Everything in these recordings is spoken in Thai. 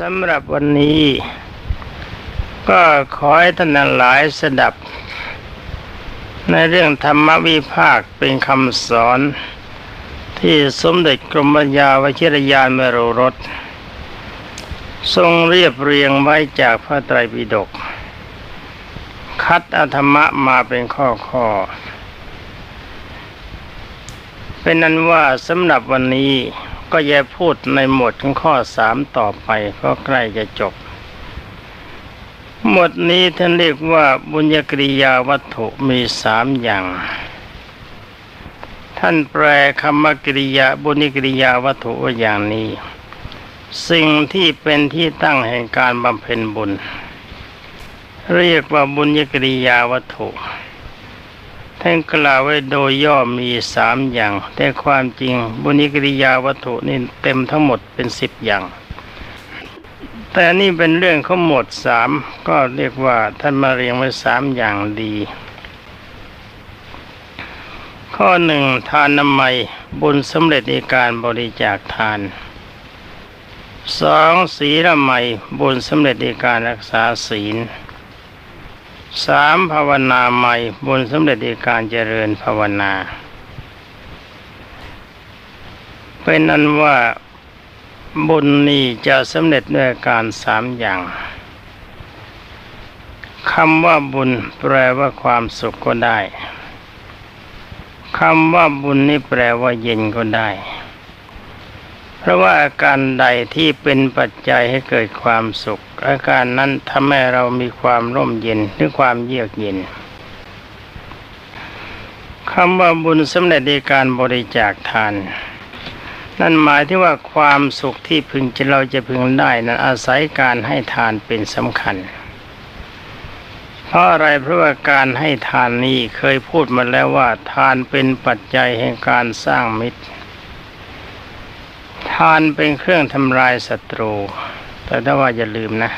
สำหรับวันนี้ ก็ขอให้ท่านหลายสดับ ในเรื่องธรรมวิภาคเป็นคำสอน ที่สมเด็จกรมปัญญาวชิรยานเมรุรสทรงเรียบเรียงไว้จากพระไตรปิฎกคัดอธรรมะมาเป็นข้อข้อ เป็นนั้นว่าสำหรับวันนี้ ก็อย่าพูดในหมวดของข้อสามต่อไปเพราะใกล้จะจบ หมวดนี้ท่านเรียกว่าบุญญกริยาวัตถุมีสามอย่าง ท่านแปลคำว่ากริยาบุญญกริยาวัตถุว่าอย่างนี้ สิ่งที่เป็นที่ตั้งแห่งการบำเพ็ญบุญ เรียกว่าบุญญกริยาวัตถุ ท่านกล่าวไว้โดยย่อมีสามอย่าง แต่ความจริง บุญกิริยาวัตถุนี่เต็มทั้งหมดเป็นสิบอย่าง แต่นี่เป็นเรื่องเขาหมดสามก็เรียกว่าท่านมาเรียงไว้สามอย่างดี ข้อหนึ่งทานน้ำไมบุญสำเร็จในการบริจาคทานสองศีลไมบุญสำเร็จในการรักษาศีล สามภาวนาใหม่บุญสำเร็จในการเจริญภาวนา เป็นนั้นว่าบุญนี้จะสำเร็จด้วยการสามอย่างคำว่าบุญแปลว่าความสุขก็ได้คำว่าบุญนี่แปลว่าเย็นก็ได้ เพราะว่าอาการใดที่เป็นปัจจัยให้เกิดความสุข อาการนั้นทำให้เรามีความร่มเย็นหรือความเยือกเย็นคำว่าบุญสำเร็จในการบริจาคทาน นั่นหมายที่ว่าความสุขที่พึงจะเราจะพึงได้นั้นอาศัยการให้ทานเป็นสำคัญ เพราะอะไรเพราะว่าการให้ทานนี้เคยพูดมาแล้วว่าทานเป็นปัจจัยแห่งการสร้างมิตร ทานเป็นเครื่องทำลายศัตรู แต่ถ้าว่าอย่าลืมนะ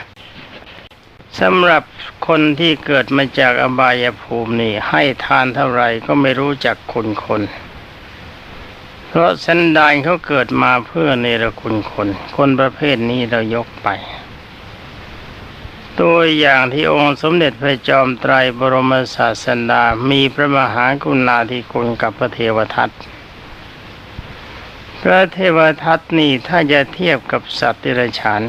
สำหรับคนที่เกิดมาจากอบายภูมินี่ ให้ทานเท่าไรก็ไม่รู้จักคุณคน เพราะสันดานเขาเกิดมาเพื่อเนรคุณคน คนประเภทนี้เรายกไป ตัวอย่างที่องค์สมเด็จพระจอมไตรบรมศาสดามีพระมหากรุณาธิคุณกับพระเทวทัต พระเทวทัตนี่ถ้าจะเทียบกับสัตว์เดรัจฉาน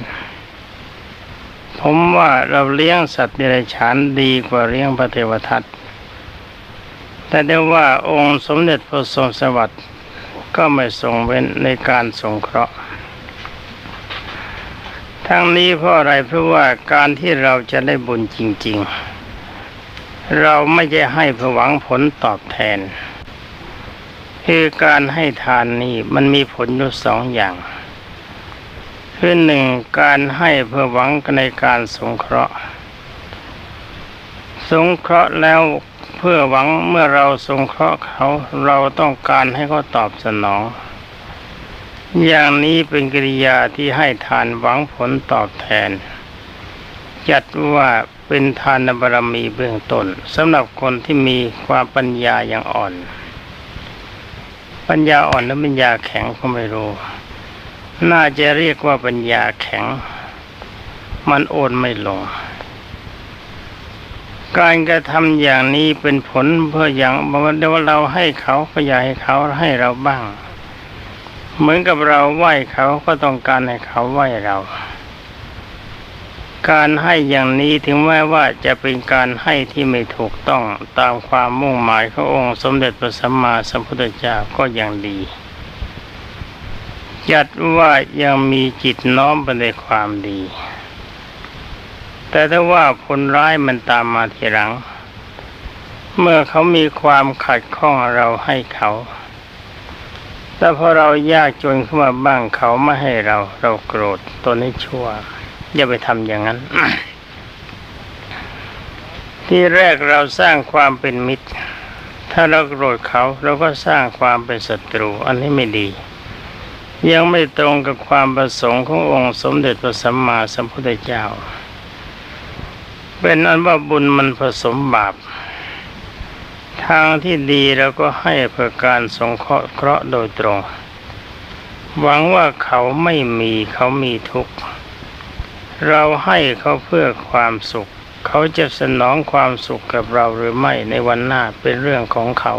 ผมว่าเราเลี้ยงสัตว์เดรัจฉานดีกว่าเลี้ยงพระเทวทัตแต่ได้ว่าองค์สมเด็จพระทรงสวัสดิ์ก็ไม่ทรงเว้นในการสงเคราะห์ ทั้งนี้เพราะอะไรเพราะว่าการที่เราจะได้บุญจริง ๆ เราไม่ใช่ให้เพื่อหวังผลตอบแทน คือการให้ทานนี่มันมีผลอยู่สองอย่างคือหนึ่งการให้เพื่อหวังในการสงเคราะห์ สงเคราะห์แล้วเพื่อหวังเมื่อเราสงเคราะห์เขาเราต้องการให้เขาตอบสนอง อย่างนี้เป็นกิริยาที่ให้ทานหวังผลตอบแทน จัดว่าเป็นทานบารมีเบื้องต้นสำหรับคนที่มีความปัญญาอย่างอ่อน ปัญญาอ่อนหรือปัญญาแข็งก็ไม่รู้ น่าจะเรียกว่าปัญญาแข็ง มันโอนไม่ลง การกระทำอย่างนี้เป็นผลเพื่ออย่างว่าเราให้เขาก็อยากให้เขาให้เราบ้าง เหมือนกับเราไหว้เขาก็ต้องการให้เขาไหว้เรา การให้อย่างนี้ถึงแม้ว่าจะเป็นการให้ที่ไม่ถูกต้องตามความมุ่งหมายขององค์สมเด็จพระสัมมาสัมพุทธเจ้าก็ยังดี จัดว่ายังมีจิตน้อมไปในความดี แต่ถ้าว่าผลร้ายมันตามมาทีหลัง เมื่อเขามีความขัดข้องเราให้เขาแต่พอเรายากจนขึ้นมาบ้างเขาไม่ให้เราเราโกรธตัวนี้ชั่ว อย่าไปทำอย่างนั้น ที่แรกเราสร้างความเป็นมิตร ถ้าเราโกรธเขาเราก็สร้างความเป็นศัตรู อันนี้ไม่ดี ยังไม่ตรงกับความประสงค์ขององค์สมเด็จพระสัมมาสัมพุทธเจ้า เป็นอันว่าบุญมันผสมบาปทางที่ดีเราก็ให้เพื่อการสงเคราะห์โดยตรง หวังว่าเขาไม่มีเขามีทุกข์ เราให้เขาเพื่อความสุข เขาจะสนองความสุขกับเราหรือไม่ในวันหน้าเป็นเรื่องของเขา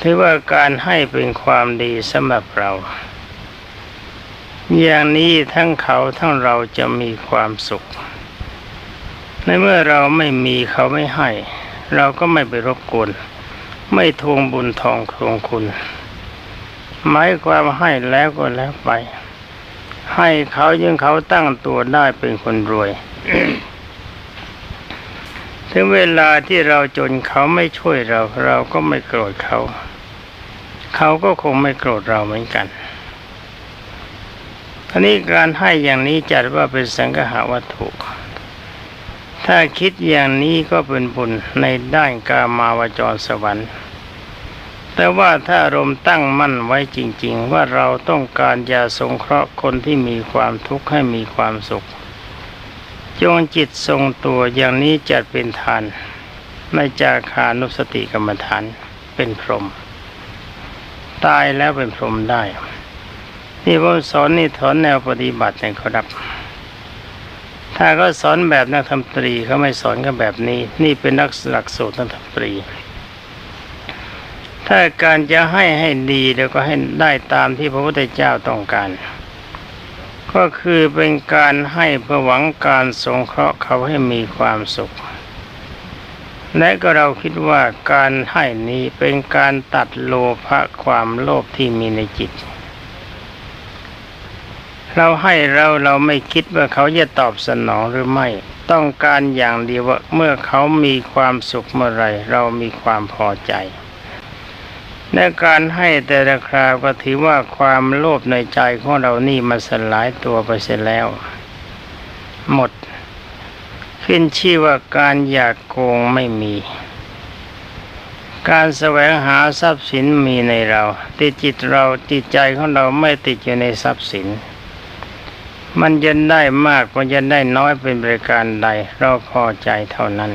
ถือว่าการให้เป็นความดีสำหรับเรา อย่างนี้ทั้งเขาทั้งเราจะมีความสุข ในเมื่อเราไม่มีเขาไม่ให้ เราก็ไม่ไปรบกวน ไม่ทวงบุญทองทวงคุณ หมายความให้แล้วก็แล้วไป ให้เขายังเขาตั้งตัวได้เป็นคนรวย ถึงเวลาที่เราจนเขาไม่ช่วยเรา เราก็ไม่โกรธเขา เขาก็คงไม่โกรธเราเหมือนกันทีนี้การให้อย่างนี้จัดว่าเป็นสังฆาวัตถุ ถ้าคิดอย่างนี้ก็เป็นบุญในด้านกามาวจรสวรรค์ แต่ว่าถ้าอารมณ์ตั้งมั่นไว้จริง ๆ ว่าเราต้องการจะสงเคราะห์คนที่มีความทุกข์ให้มีความสุข จงจิตทรงตัวอย่างนี้จัดเป็นทานในจาคานุสติกรรมฐานเป็นพรหมตายแล้วเป็นพรหมได้นี่ผมสอนนี่ถอนแนวปฏิบัตินะครับ ถ้าก็สอนแบบนักธรรมตรีเขาไม่สอนกันแบบนี้ นี่เป็นนักหลักสูตรนักธรรมตรี ถ้าการจะให้ให้ดีแล้วก็ให้ได้ตามที่พระพุทธเจ้าต้องการ ก็คือเป็นการให้เพื่อหวังการสงเคราะห์เขาให้มีความสุข และก็เราคิดว่าการให้นี้เป็นการตัดโลภะความโลภที่มีในจิต เราให้เราเราไม่คิดว่าเขาจะตอบสนองหรือไม่ ต้องการอย่างเดียวว่าเมื่อเขามีความสุขเมื่อไรเรามีความพอใจ ในการให้แต่ละคราวก็ถือว่าความโลภในใจของเรานี่มันสลายตัวไปเสียแล้ว หมด ขึ้นชื่อว่าการอยากโกงไม่มี การแสวงหาทรัพย์สินมีในเราติดจิตเราจิตใจของเราไม่ติดอยู่ในทรัพย์สิน มันจะได้มากมันจะได้น้อยเป็นบริการใด เราพอใจเท่านั้น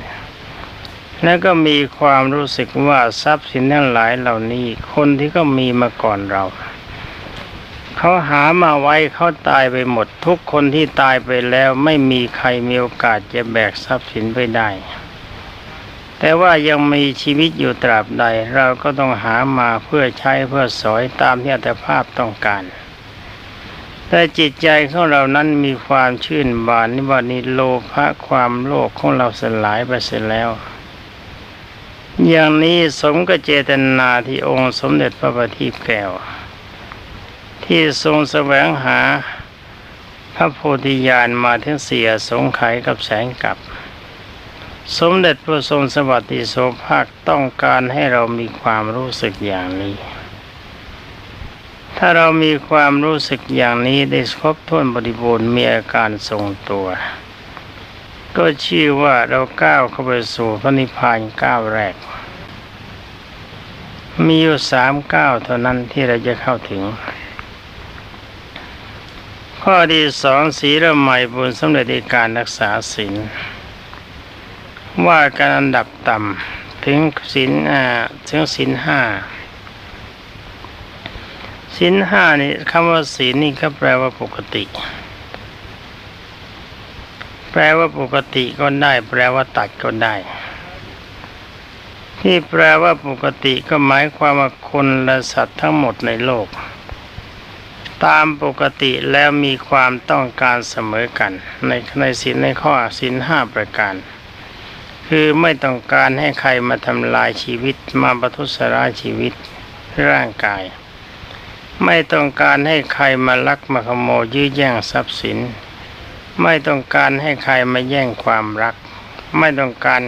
แล้วก็มีความรู้สึกว่าทรัพย์สินทั้งหลายเหล่านี้ คนที่ก็มีมาก่อนเรา เขาหามาไว้เขาตายไปหมด ทุกคนที่ตายไปแล้วไม่มีใครมีโอกาสจะแบกทรัพย์สินไปได้ แต่ว่ายังมีชีวิตอยู่ตราบใด เราก็ต้องหามาเพื่อใช้เพื่อสอยตามที่อัตภาพต้องการแต่จิตใจของเรานั้นมีความชื่นบานนิวานิโลภะความโลภของเราสลายไปเสียแล้ว อย่างนี้สมกับเจตนาที่องค์สมเด็จพระบัณฑิตแก้ว ที่ทรงแสวงหาพระโพธิญาณมาถึงเสียสงไขกับแสงกับ สมเด็จพระทรงสวัสดิโสภาคต้องการให้เรามีความรู้สึกอย่างนี้ ถ้าเรามีความรู้สึกอย่างนี้ได้ครบถ้วนบริบูรณ์มีอาการทรงตัว ก็ชื่อว่าเราก้าวเข้าไปสู่พระนิพพานก้าวแรก มีอยู่สามก้าวเท่านั้นที่เราจะเข้าถึง ข้อที่สองศีลใหม่บุญสำเร็จในการรักษาศีลว่าการอันดับต่ำถึงศีลอ่าถึงศีลห้าศีลห้านี่คำว่าศีลนี่ก็แปลว่าปกติ แปลว่าปกติก็ได้ แปลว่าตัดก็ได้ ที่แปลว่าปกติก็หมายความว่าคนและสัตว์ทั้งหมดในโลก ตามปกติแล้วมีความต้องการเสมอกัน ในในศีลในข้อศีลห้าประการ คือไม่ต้องการให้ใครมาทำลายชีวิตมาประทุษร้ายชีวิตร่างกายไม่ต้องการให้ใครมาลักมาขโมยยื้อแย่งทรัพย์สิน ไม่ต้องการให้ใครมาแย่งความรัก ไม่ต้องการ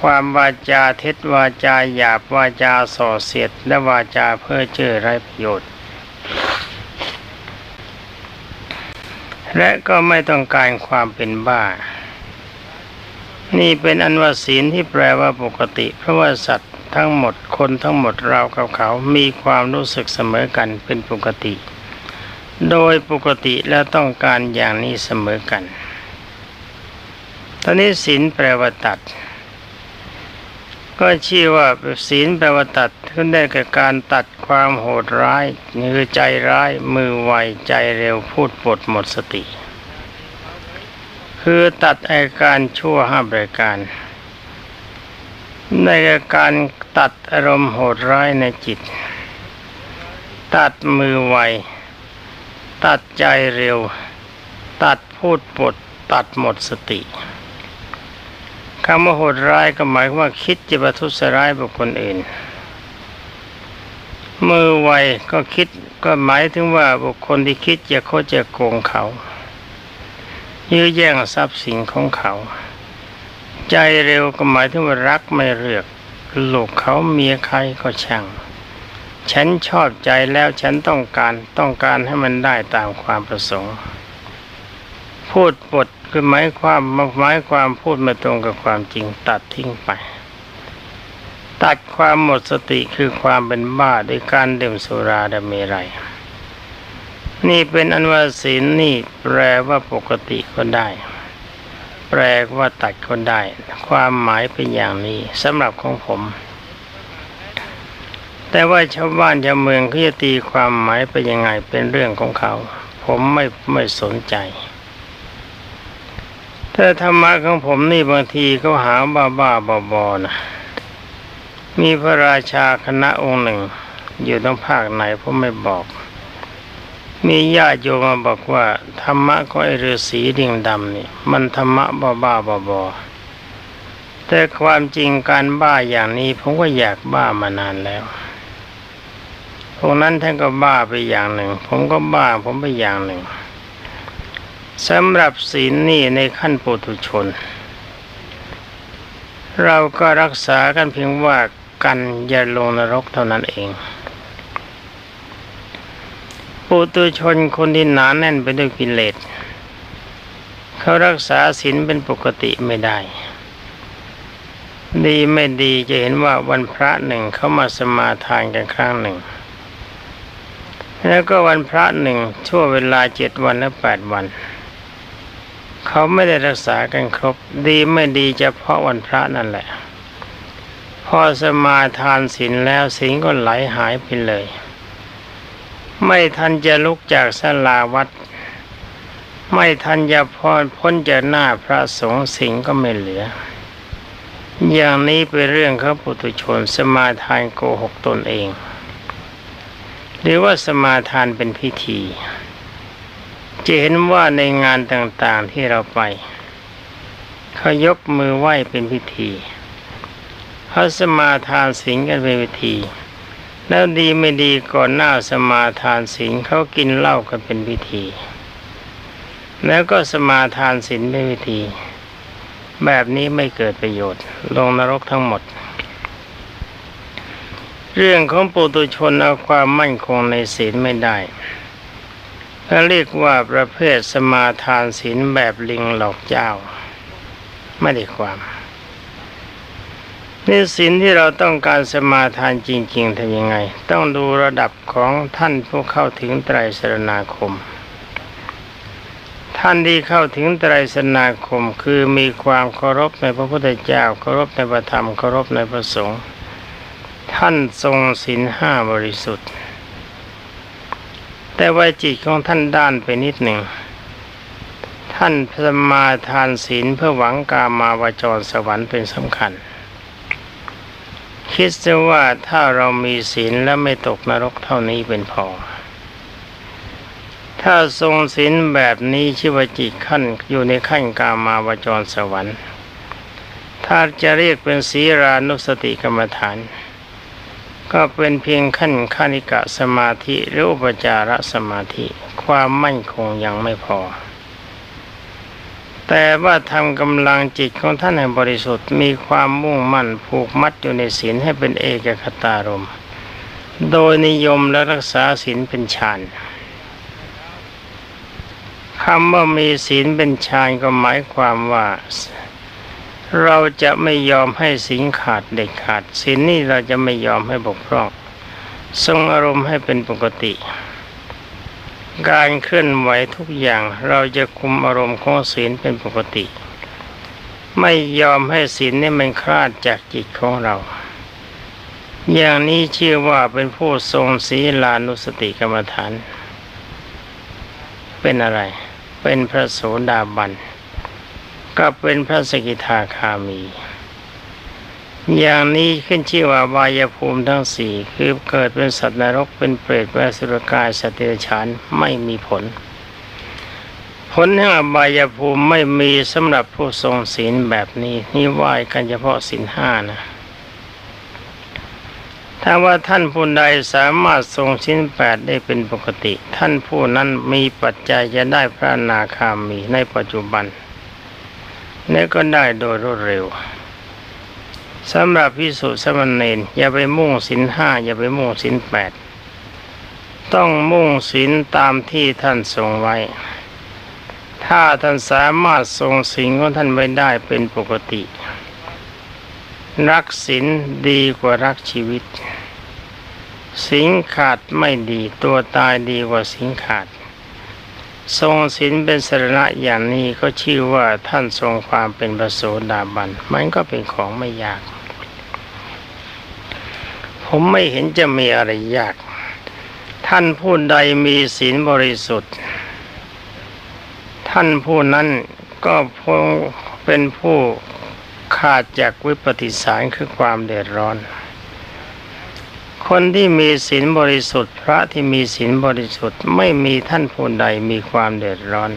ความวาจาเท็จวาจาหยาบวาจาส่อเสียดและวาจาเพื่อเจอไรประโยชน์ และก็ไม่ต้องการความเป็นบ้า นี่เป็นอันว่าศีลที่แปลว่าปกติ เพราะว่าสัตว์ทั้งหมดคนทั้งหมดเรากับเขา มีความรู้สึกเสมอกันเป็นปกติ โดยปกติแล้วต้องการอย่างนี้เสมอกัน ตอนนี้ศีลแปลว่าตัด ก็ชื่อว่าศีลแปลว่าตัดขึ้นได้กับการตัดความโหดร้ายคือใจร้ายมือไวใจเร็วพูดปดหมดสติ คือตัดอาการชั่วห้าประการ ในาการตัดอารมณ์โหดร้ายในจิต ตัดมือไว ตัดใจเร็ว ตัดพูดปด ตัดหมดสติคำว่าโหดร้ายก็หมายว่าคิดจะประทุษร้ายบุคคลอื่น มือไวก็คิดก็หมายถึงว่าบุคคลที่คิดจะโคจะโกงเขา ยื้อแย่งทรัพย์สินของเขา ใจเร็วก็หมายถึงว่ารักไม่เลือกลูกเขาเมียใครก็ช่าง ฉันชอบใจแล้วฉันต้องการต้องการให้มันได้ตามความประสงค์ พูดปดคือหมายความหมายความพูดไม่ตรงกับความจริงตัดทิ้งไป ตัดความหมดสติคือความเป็นบ้าด้วยการดื่มสุราดเมรัยนี่เป็นอันว่าศีลนี่แปลว่าปกติก็ได้ แปลว่าตัดก็ได้ ความหมายเป็นอย่างนี้สำหรับของผม แต่ว่าชาวบ้านชาวเมืองเขาจะตีความหมายไปยังไงเป็นเรื่องของเขา ผมไม่ไม่สนใจแต่ธรรมะของผมนี่บางทีเขาหาบ้าบ้าบอบอนะมีพระราชาคณะองค์หนึ่ง อยู่ต้องภาคไหนผมไม่บอก มีญาติโยมมาบอกว่า ธรรมะของไอฤาษีดิ่งดำนี่มันธรรมะบ้าบ้าบอบอแต่ความจริงการบ้าอย่างนี้ผมก็อยากบ้ามานานแล้ว พวกนั้นท่านก็บ้าไปอย่างหนึ่ง ผมก็บ้าผมไปอย่างหนึ่งสำหรับศีลนี่ในขั้นปุถุชน เราก็รักษากันเพียงว่ากันอย่าลงนรกเท่านั้นเองปุถุชนคนที่หนาแน่นไปด้วยกิเลสเขารักษาศีลเป็นปกติไม่ได้ ดีไม่ดีจะเห็นว่าวันพระหนึ่งเขามาสมาทานกันครั้งหนึ่ง แล้วก็วันพระหนึ่งชั่วเวลาเจ็ดวันและแปดวัน เขาไม่ได้รักษากันครบ ดีไม่ดีเฉพาะวันพระนั่นแหละ พอสมาทานศีลแล้วศีลก็ไหลหายไปเลย ไม่ทันจะลุกจากสลาวัด ไม่ทันจะพอพ้นจากหน้าพระสงฆ์ศีลก็ไม่เหลือ อย่างนี้เป็นเรื่องเขาปุถุชนสมาทานโกหกตนเอง หรือว่าสมาทานเป็นพิธี จะเห็นว่าในงานต่างๆที่เราไปเขายกมือไหว้เป็นพิธีเขาสมาทานศีลกันเป็นพิธี แล้วดีไม่ดีก่อนหน้าสมาทานศีลเขากินเหล้ากันเป็นพิธี แล้วก็สมาทานศีลเป็นพิธี แบบนี้ไม่เกิดประโยชน์ ลงนรกทั้งหมด เรื่องของปุตุชนเอาความมั่นคงในศีลไม่ได้เขาเรียกว่าประเภทสมาทานศีลแบบลิงหลอกเจ้า ไม่ได้ความนี่ศีลที่เราต้องการสมาทานจริง ๆทำยังไง ต้องดูระดับของท่านผู้เข้าถึงไตรสรณาคม ท่านที่เข้าถึงไตรสรณาคมคือมีความเคารพในพระพุทธเจ้าเคารพในพระธรรมเคารพในพระสงฆ์ ท่านทรงศีลห้าบริสุทธิ์ แต่ว่าจิตของท่านด้านไปนิดหนึ่ง ท่านสมาทานศีลเพื่อหวังกามาวจรสวรรค์เป็นสำคัญ คิดซะว่าถ้าเรามีศีลและไม่ตกนรกเท่านี้เป็นพอ ถ้าทรงศีลแบบนี้ชื่อว่าจิตขั้นอยู่ในขั้นกามาวจรสวรรค์ ถ้าจะเรียกเป็นศีรานุสติกรรมฐาน ก็เป็นเพียงขั้นคานิกะสมาธิหรืออุปจารสมาธิ ความมั่นคงยังไม่พอ แต่ว่าทำกำลังจิตของท่านให้บริสุทธิ์มีความมุ่งมั่นผูกมัดอยู่ในศีลให้เป็นเอกคตารม โดยนิยมและรักษาศีลเป็นฌานคำว่ามีศีลเป็นฌานก็หมายความว่า เราจะไม่ยอมให้ศีลขาดเด็ดขาดศีลนี่เราจะไม่ยอมให้บกพร่อง ทรงอารมณ์ให้เป็นปกติ การเคลื่อนไหวทุกอย่างเราจะคุมอารมณ์ของศีลเป็นปกติ ไม่ยอมให้ศีลนี่มันคลาดจากจิตของเรา อย่างนี้ชื่อว่าเป็นผู้ทรงศีลานุสติกรรมฐาน เป็นอะไร เป็นพระโสดาบัน ก็เป็นพระสกิทาคามี อย่างนี้ขึ้นชื่อว่าบายภูมิทั้งสี่คือเกิดเป็นสัตว์นรกเป็นเปรตเป็นสุรกายสตว์เดรัจฉานไม่มีผล ผลแห่งอบายภูมิไม่มีสำหรับผู้ทรงศีลแบบนี้นี่ไหว้กันเฉพาะศีลห้านะถ้าว่าท่านผู้ใดสามารถทรงชิ้นแปดได้เป็นปกติ ท่านผู้นั้นมีปัจจัยจะได้พระนาคามีในปัจจุบัน และก็ได้โดยรวดเร็วสำหรับพิสุสมณเณรอย่าไปมุ่งสินห้าอย่าไปมุ่งสินแปดต้องมุ่งสินตามที่ท่านทรงไว้ ถ้าท่านสามารถทรงสิ่งของท่านไว้ได้เป็นปกติ รักศีลดีกว่ารักชีวิต สิงขาดไม่ดีตัวตายดีกว่าสิงขาด ทรงศีลเป็นสรณะอย่างนี้ก็ชื่อว่าท่านทรงความเป็นประโสดาบันมันก็เป็นของไม่ยาก ผมไม่เห็นจะมีอะไรยาก ท่านผู้ใดมีศีลบริสุทธิ์ ท่านผู้นั้นก็เป็นผู้ขาดจากวิปฏิสารคือความเดือดร้อน คนที่มีศีลบริสุทธิ์ พระที่มีศีลบริสุทธิ์ไม่มีท่านผู้ใดมีความเดือดร้อน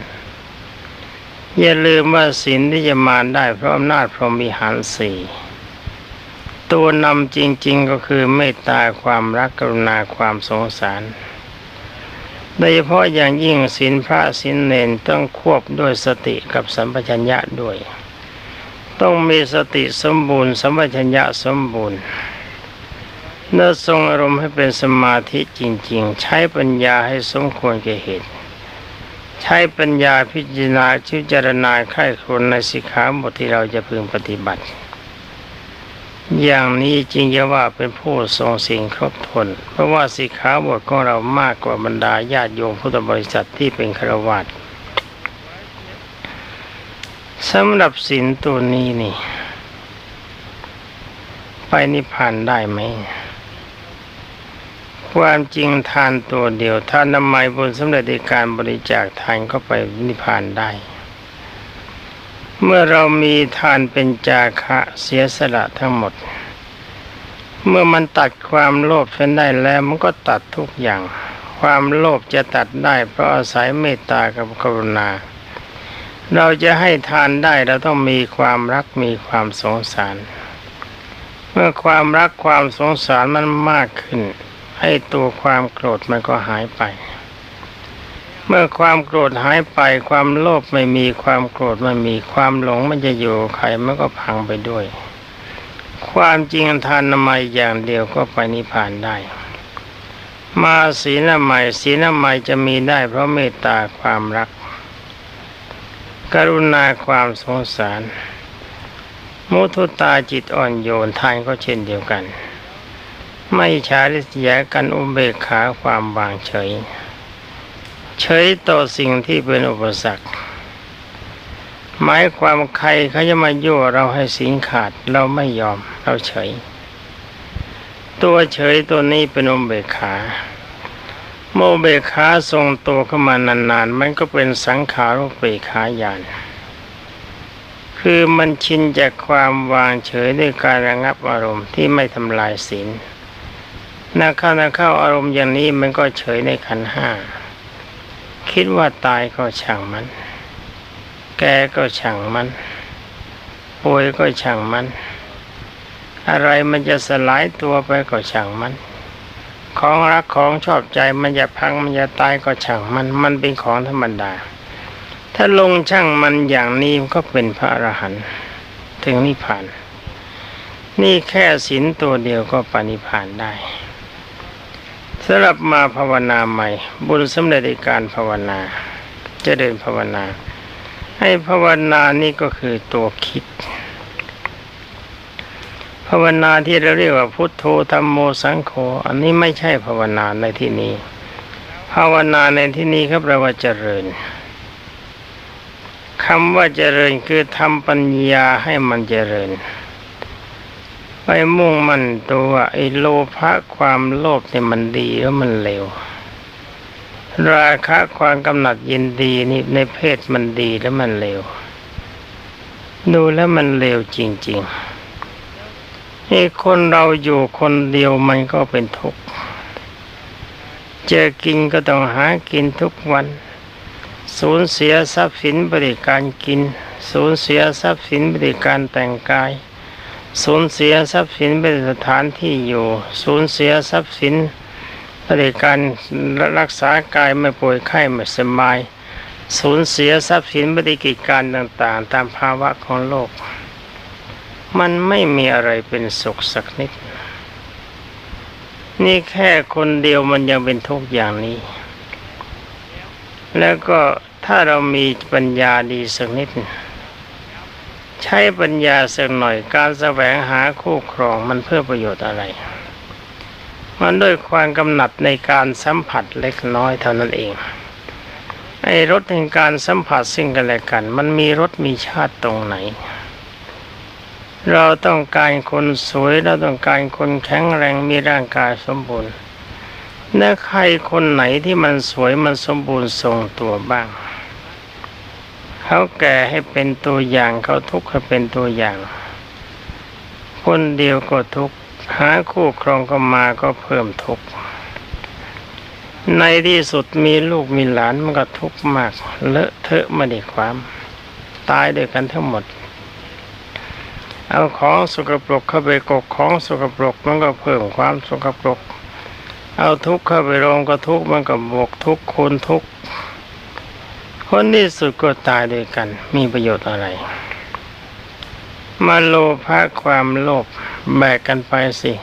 อย่าลืมว่าศีลที่จะมาได้เพราะอำนาจพรหมีหารสี่ตัวนำจริง ๆก็คือเมตตาความรักกรุณาความสงสารโดยเฉพาะอย่างยิ่งศีลพระศีลเนนต้องควบด้วยสติกับสัมปชัญญะด้วย ต้องมีสติสมบูรณ์ สัมปชัญญะสมบูรณ์ เนื้อทรงอารมณ์ให้เป็นสมาธิจริง ๆ ใช้ปัญญาให้สมควรแก่เหตุ ใช้ปัญญาพิจารณาชิจารณาไข้ควรในสิกขาบทที่เราจะพึงปฏิบัติ อย่างนี้จริงจะว่าเป็นผู้ทรงสิ่งครบถ้วนเพราะว่าสิกขาบทของเรามากกว่าบรรดาญาติโยมพุทธบริษัทที่เป็นฆราวาสสำหรับศีลตัวนี้นี่ ไปนิพพานได้ไหม ความจริงทานตัวเดียวถ้านำไมบุญสำเร็จในการบริจาคทานก็ไปนิพพานได้ เมื่อเรามีทานเป็นจาคะเสียสละทั้งหมด เมื่อมันตัดความโลภเป็นได้แล้วมันก็ตัดทุกอย่าง ความโลภจะตัดได้เพราะอาศัยเมตตากับกรุณา เราจะให้ทานได้เราต้องมีความรักมีความสงสาร เมื่อความรักความสงสารมันมากขึ้น ให้ตัวความโกรธมันก็หายไป เมื่อความโกรธหายไป ความโลภไม่มีความโกรธไม่มีความหลงมันจะอยู่ใครมันก็พังไปด้วย ความจริงทานนามัยอย่างเดียวก็ไปนิพพานได้ มาศีลใหม่ศีลใหม่จะมีได้เพราะเมตตาความรัก กรุณาความสงสารมุทุตาจิตอ่อนโยนทานก็เช่นเดียวกัน ไม่ชาลิษยากันอุเบกขาความวางเฉย เฉยต่อสิ่งที่เป็นอุปสรรคหมายความใครเขาจะมายั่วเราให้สิงขาดเราไม่ยอมเราเฉย ตัวเฉยตัวนี้เป็นอุเบกขาโมเบกขาทรงตัวเข้ามานานๆ มันก็เป็นสังขารุเบกขาญาณคือมันชินจากความวางเฉยด้วยการระงับอารมณ์ที่ไม่ทำลายศีล นาเข้านาเข้าอารมณ์อย่างนี้มันก็เฉยในขันห้า คิดว่าตายก็ช่างมัน แกก็ช่างมันป่วยก็ช่างมัน อะไรมันจะสลายตัวไปก็ช่างมัน ของรักของชอบใจมันจะพังมันจะตายก็ช่างมันมันเป็นของธรรมดา ถ้าลงช่างมันอย่างนี้ก็เป็นพระอรหันต์ถึงนิพพาน นี่แค่ศีลตัวเดียวก็ปณิพานได้ สำหรับมาภาวนาใหม่ บุญสำเร็จในการภาวนาจะเดินภาวนา ให้ภาวนานี่ก็คือตัวคิด ภาวนาที่เราเรียกว่าพุทโธธรรมโมสังโฆอันนี้ไม่ใช่ภาวนาในที่นี้ ภาวนาในที่นี้ครับเราว่าเจริญคำว่าเจริญคือทำปัญญาให้มันเจริญ ไปมุ่งมั่นตัวไอ้โลภะความโลภเนี่ยมันดีแล้วมันเลวราคะความกำหนัดยินดีนี่ในเพศมันดีแล้วมันเลวดูแล้วมันเลวจริงๆไอ้คนเราอยู่คนเดียวมันก็เป็นทุกข์เจอกินก็ต้องหากินทุกวันสูญเสียทรัพย์สินบริการกิน สูญเสียทรัพย์สินบริการแต่งกาย สูญเสียทรัพย์สินบริสถานที่อยู่ สูญเสียทรัพย์สินบริการรักษากายไม่ป่วยไข้ไม่สบาย สูญเสียทรัพย์สินบริกิจการต่างๆ ตามภาวะของโลก มันไม่มีอะไรเป็นสุขสักนิด นี่แค่คนเดียวมันยังเป็นทุกข์อย่างนี้ แล้วก็ถ้าเรามีปัญญาดีสักนิด ใช้ปัญญาสักหน่อยการแสวงหาคู่ครองมันเพื่อประโยชน์อะไร มันด้วยความกำหนัดในการสัมผัสเล็กน้อยเท่านั้นเองไอ้รถแห่งการสัมผัสซึ่งกันและกัน มันมีรถมีชาติตรงไหน เราต้องการคนสวยเราต้องการคนแข็งแรงมีร่างกายสมบูรณ์และใครคนไหนที่มันสวยมันสมบูรณ์ทรงตัวบ้าง เขาแก่ให้เป็นตัวอย่างเขาทุกข์ให้เป็นตัวอย่าง คนเดียวก็ทุกข์หาคู่ครองก็มาก็เพิ่มทุกข์ในที่สุดมีลูกมีหลานมันก็ทุกข์มาก เลอะเทอะไมาไดีความ ตายด้วยกันทั้งหมด เอาของสกปรกเข้าไปกกของสกปรกมันก็เพิ่มความสกปรก เอาทุกข์เข้าไปรวมก็ทุกข์มันก็บวกทุกข์คูณทุกข์ คนที่สุดก็ตายด้วยกัน มีประโยชน์อะไร มาโลภะความโลภแบกกันไปสิ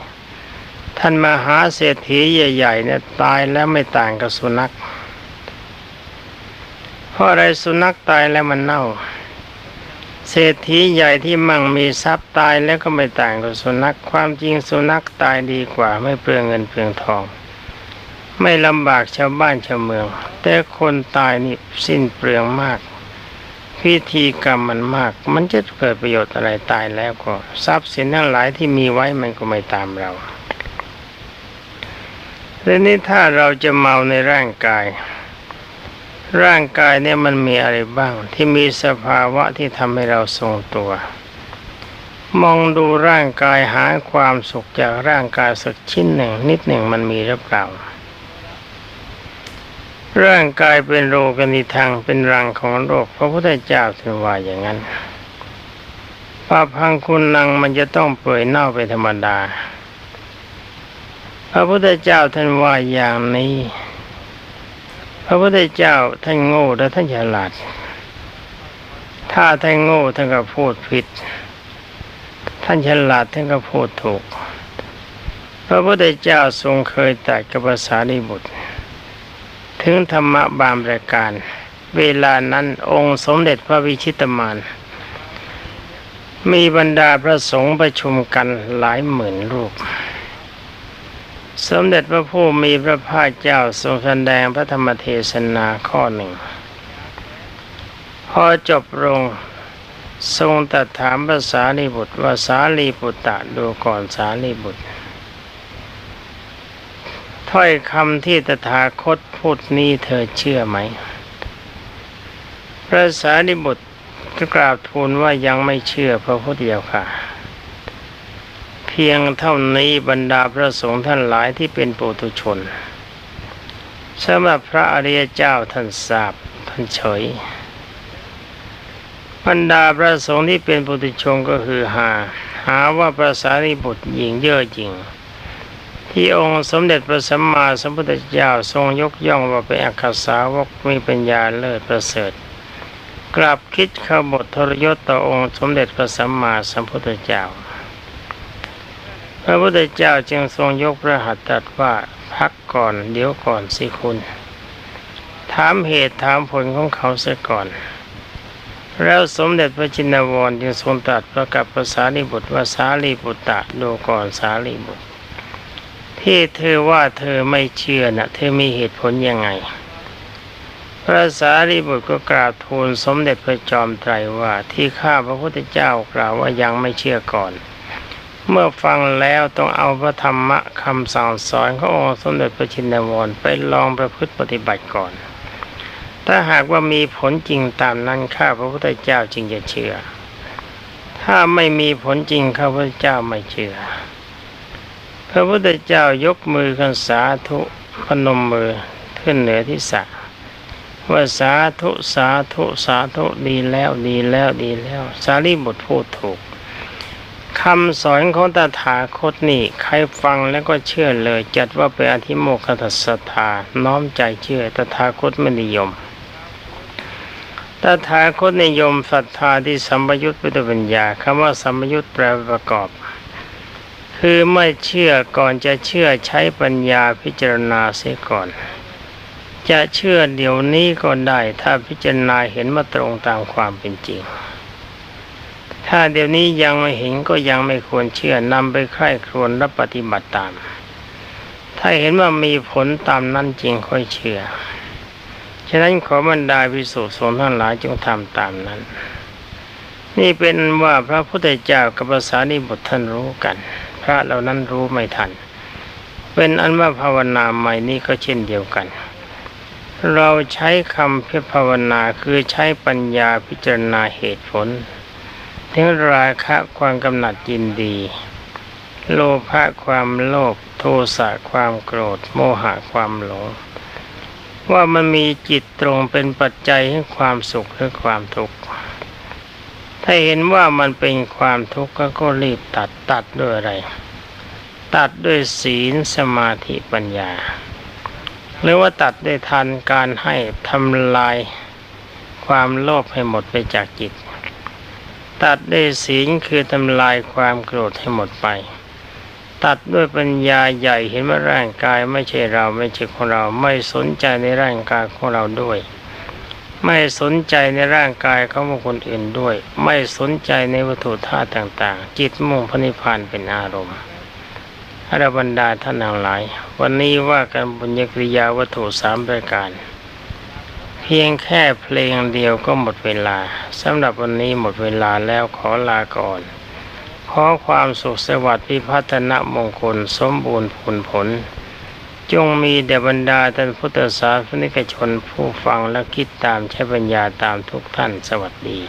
ท่านมาหาเศรษฐีใหญ่ๆเนี่ยตายแล้วไม่ต่างกับสุนัขเพราะอะไรสุนัขตายแล้วมันเน่า เศรษฐีใหญ่ที่มั่งมีทรัพย์ตายแล้วก็ไม่ต่างกับสุนัขความจริงสุนัขตายดีกว่าไม่เปลืองเงินเปลืองทอง ไม่ลำบากชาวบ้านชาวเมือง แต่คนตายนี่สิ้นเปลืองมาก พิธีกรรมมันมาก มันจะเกิดประโยชน์อะไรตายแล้วก็ ทรัพย์สินทั้งหลายที่มีไว้มันก็ไม่ตามเราและนี่ถ้าเราจะเมาในร่างกาย ร่างกายเนี่ยมันมีอะไรบ้าง ที่มีสภาวะที่ทำให้เราทรงตัว มองดูร่างกายหาความสุขจากร่างกายสักชิ้นหนึ่ง นิดหนึ่งมันมีหรือเปล่า ร่างกายเป็นโรคนิทังเป็นรังของโรคพระพุทธเจ้าถึงว่าอย่างนั้นปาพังคุณนังมันจะต้องเปื่อยเน่าเป็นธรรมดา พระพุทธเจ้าท่านว่าอย่างนี้ พระพุทธเจ้าท่านโง่และท่านฉลาด ถ้าท่านโง่ท่านก็พูดผิด ท่านฉลาดท่านก็พูดถูก พระพุทธเจ้าทรงเคยตรัสกับภาษาลิบุตร ถึงธรรมะบางประการ เวลานั้นองค์สมเด็จพระวิชิตมานมีบรรดาพระสงฆ์ประชุมกันหลายหมื่นรูป สมเด็จพระผู้มีพระภาคเจ้าทรงแสดงพระธรรมเทศนาข้อหนึ่ง พอจบลงทรงตรัสถามภาษาลีบุตรว่าสาลีบุตรดูก่อนสาลีบุตร ถ้อยคำที่ตถาคตพูดนี้เธอเชื่อไหม พระสารีบุตรกราบทูลว่ายังไม่เชื่อพระพุทธเจ้าค่ะ เพียงเท่านี้บรรดาพระสงฆ์ท่านหลายที่เป็นปุถุชนสำหรับพระอริยเจ้าท่านทราบท่านเฉยบรรดาพระสงฆ์ที่เป็นปุถุชนก็คือหา หาว่าพระสารีบุตรหญิงเย่อหยิ่ง ที่องค์สมเด็จพระสัมมาสัมพุทธเจ้าทรงยกย่องว่าเป็นอัครสาวกมีปัญญาเลิศประเสริฐ กลับคิดขบฏทรยศต่อองค์สมเด็จพระสัมมาสัมพุทธเจ้า พระพุทธเจ้าจึงทรงยกพระหัตถ์ตรัสว่าพักก่อนเดี๋ยวก่อนสิคุณ ถามเหตุถามผลของเขาเสียก่อน แล้วสมเด็จพระจินวรจึงทรงตรัสประกับภาษาลิบุตรว่าสาลีบุตรดูก่อนสาลีบุตร ที่เธอว่าเธอไม่เชื่อนะเธอมีเหตุผลยังไง พระสารีบุตรก็กราบทูลสมเด็จพระจอมไตรว่าที่ข้าพระพุทธเจ้ากล่าวว่ายังไม่เชื่อก่อน เมื่อฟังแล้วต้องเอาพระธรรมะคำสั่งสอนขององค์สมเด็จพระชินวรไปลองประพฤติปฏิบัติก่อน ถ้าหากว่ามีผลจริงตามนั้นข้าพระพุทธเจ้าจึงจะเชื่อ ถ้าไม่มีผลจริงข้าพระเจ้าไม่เชื่อ พระพุทธเจ้ายกมือกันสาธุพนมมือขึ้นเหนือที่สะว่าสาธุสาธุสาธุดีแล้วดีแล้วดีแล้ว สารีบุตรพูดถูกคำสอนของตถาคตนี่ใครฟังแล้วก็เชื่อเลย จัดว่าเป็นอธิโมกขศรัทธาน้อมใจเชื่อตถาคตไม่นิยมตถาคตนิยมศรัทธาที่สัมปยุตด้วยปัญญาคำว่าสัมปยุตแปลประกอบ คือไม่เชื่อก่อนจะเชื่อใช้ปัญญาพิจารณาเสียก่อน จะเชื่อเดี๋ยวนี้ก็ได้ ถ้าพิจารณาเห็นมาตรงตามความเป็นจริง ถ้าเดี๋ยวนี้ยังไม่เห็นก็ยังไม่ควรเชื่อนำไปใคร่ครวญและปฏิบัติตาม ถ้าเห็นว่ามีผลตามนั้นจริงค่อยเชื่อ ฉะนั้นขอบรรดาพิสุสงฆ์ทั้งหลายจงทำตามนั้น นี่เป็นว่าพระพุทธเจ้ากับภาษานิบุตรท่านรู้กัน พระเหล่านั้นรู้ไม่ทัน เป็นอันว่าภาวนาใหม่นี้ก็เช่นเดียวกัน เราใช้คำเพิภาวนาคือใช้ปัญญาพิจารณาเหตุผลถึงราคะความกำหนัดยินดี โลภะความโลภโทสะความโกรธ โมหะความหลง ว่ามันมีจิตตรงเป็นปัจจัยให้ความสุขหรือความทุกข์ ถ้าเห็นว่ามันเป็นความทุกข์ก็รีบตัดตัดด้วยอะไร ตัดด้วยศีลสมาธิปัญญา หรือว่าตัดด้วยทันการให้ทำลายความโลภให้หมดไปจากจิต ตัดด้วยศีลคือทำลายความโกรธให้หมดไป ตัดด้วยปัญญาใหญ่เห็นว่าร่างกายไม่ใช่เราไม่ใช่ของเราไม่สนใจในร่างกายของเราด้วย ไม่สนใจในร่างกายของบุคคลอื่นด้วย ไม่สนใจในวัตถุธาตุต่าง ๆ จิตมุ่งพระนิพพานเป็นอารมณ์อรบรรดาท่านทั้งหลาย วันนี้ว่ากันบุญญกริยาวัตถุสามประการ เพียงแค่เพลงเดียวก็หมดเวลาสำหรับวันนี้หมดเวลาแล้วขอลาก่อน ขอความสุขสวัสดิ์พิพัฒนมงคลสมบูรณ์ผลผล จงมีแด่บรรดาท่านพุทธศาสนิกชนผู้ฟังและคิดตามใช้ปัญญาตามทุกท่านสวัสดี